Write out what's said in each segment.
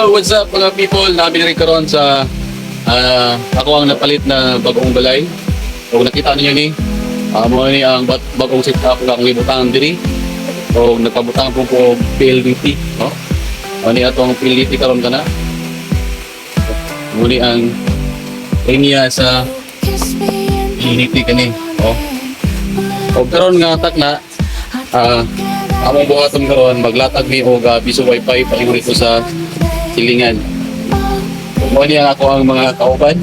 Hello, what's up mga people? Namin rin karon sa ah, ako ang napalit na bagong balay. Kung nakita niyo ni, uh, mo ni ang bat bagong set up nga akong ibutang diri. O nagpabutang po po PLDT, no? Mo ni atong PLDT karon kana. Mo ni ang linya sa PLDT kani, oh. O karon nga tak na ah among buhaton karon maglatag mi og uh, biso wifi paingon ito sa silingan. Mo ni ang ako ang mga kauban.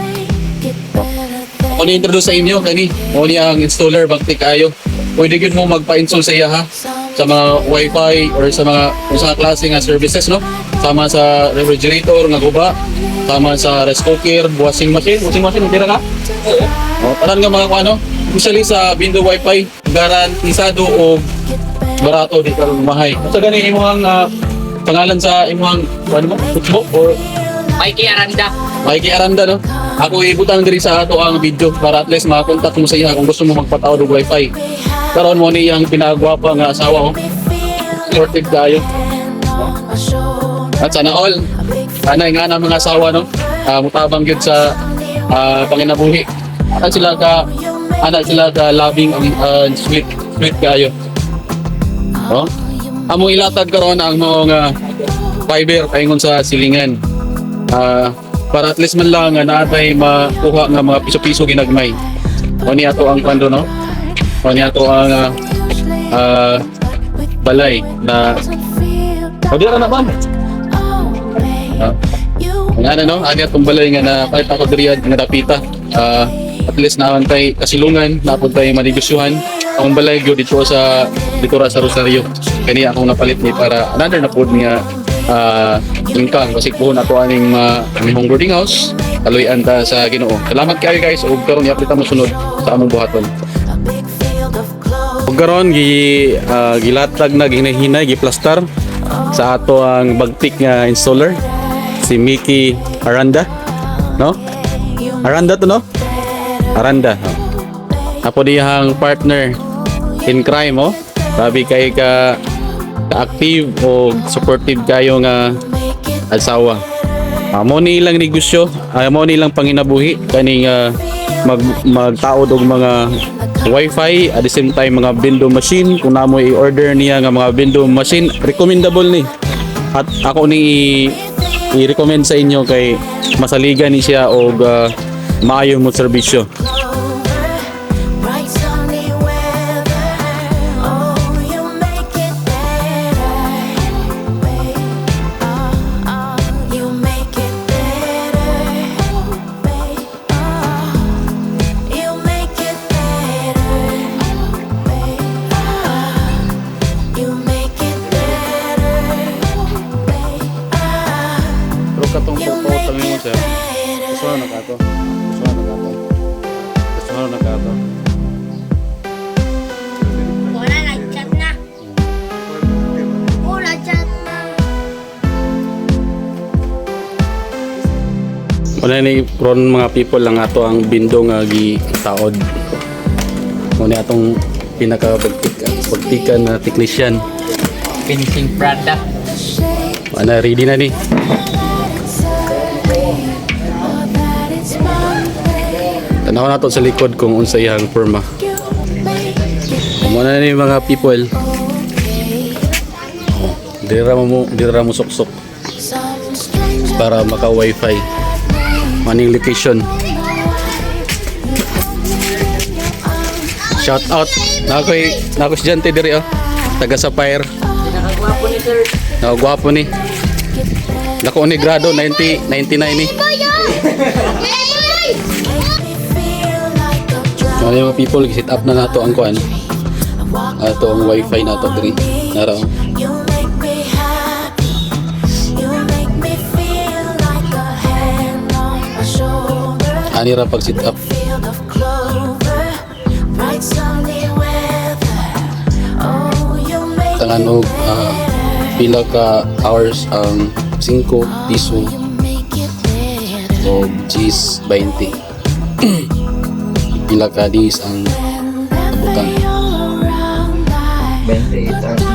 Ako ni introduce sa inyo kani. Mo ni ang installer bagti kayo. Pwede gyud mo magpa-install sa iya ha sa mga wifi or sa mga kung sa klase nga services no. Sama sa refrigerator nga guba, sama sa rice cooker, washing machine, washing machine tira ka. O, tanan nga mga ano, usually sa window wifi, garantisado o barato di ka lumahay. Sa gani imong uh, pangalan sa imong ano mo, football or Mikey Aranda. Mikey Aranda no? Ako ibutang diri sa ato ang video para at least makakontak mo sa iya kung gusto mo magpatawad og wifi. Karon mo ni ang pinagwapa nga asawa ko. Sorted kayo. At sana all, anay nga na mga asawa no, ah, mutabang gyud sa ah, panginabuhi. Ana sila ka ana sila ka loving ang ah, sweet sweet kayo. Oh? Amo ilatag karon ang mga fiber paingon sa silingan. Ah, para at least man lang nga naatay makuha nga mga piso-piso ginagmay. O ni ato ang kwando no? O ni ato ang ah, ah, balay na O di ra na ma'am. Ah, nga na no, ani atong balay nga na kahit ako diri nga dapita. Ah, at least naantay kasilungan, napuntay manigosyuhan. Ang balay gyud dito sa dito sa Rosario. Kani akong napalit ni para another na pod nga ah income kasi po na to aning uh, boarding house kaloy ta sa Ginoo. Salamat kayo guys ug karon i-update mo sunod sa among buhaton. Ug karon gi ah, gilatag na ginahinay giplastar sa ato ang bagtik nga installer si Mickey Aranda. No? Aranda to no? Aranda. No? Apo diyang partner in crime oh. Sabi kay ka ka-active o supportive kayo nga asawa. Amo ni ilang negosyo, amo ni ilang panginabuhi kaning ah, mag magtaod og mga wifi at the same time mga window machine kung namo i-order niya nga mga window machine recommendable ni at ako ni i-recommend sa inyo kay masaligan ni siya og ah, maayo mo serbisyo gusto na na kato gusto na kato Wala, nag-chat na. Wala, chat na. Wala ni ron mga people lang ato ang bindo nga gi taod. Muna atong pinaka bagtikan na technician. Finishing product. Wala ready na ni. Tanaw nato sa likod kung unsa iyang forma. Muna ni mga people. Oh, dira mo dira mo sok-sok para maka wifi. Maning location. Shout out. Na ako'y na ako estudyante diri oh. Taga Sapphire. Pinakagwapo ni sir. Nakagwapo ni. Dako ni grado 90 99 ni. Ano yung mga people set up na nato ang kuan. Ato ang wifi nato diri. Nara. You make me happy. You make me feel like a hand on my shoulder. Ani ra pag set up. Tangan og ah, pila ka hours ang 5 piso o cheese 20. Ilang kadis ang abutan? 28,000.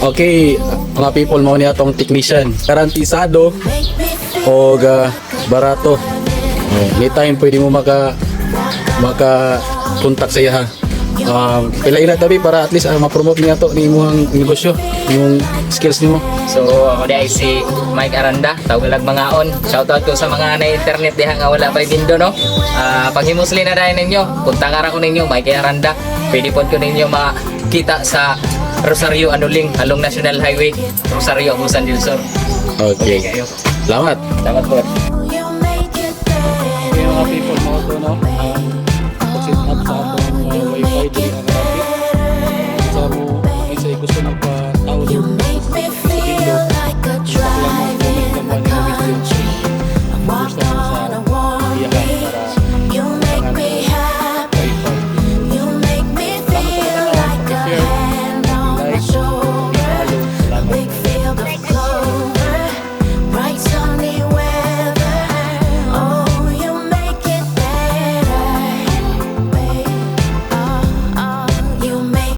Okay, mga people mo niya tong technician. Karantisado o uh, barato. Anytime pwede mo maka maka contact sa iya ha. Um, pila-ila tabi para at least uh, ma-promote niya to ni imong negosyo, yung skills nimo. So, ako di ay si Mike Aranda, tawalag mga on. Shoutout ko sa mga na internet diha nga wala pa dindo no. Ah, panghimusli na dahil ninyo. Punta ka ko ninyo Mike Aranda. Pwede po ko ninyo makita sa Rosario Anuling, along National Highway, Rosario, Abusan del Sur. Okay. Salamat. Salamat po.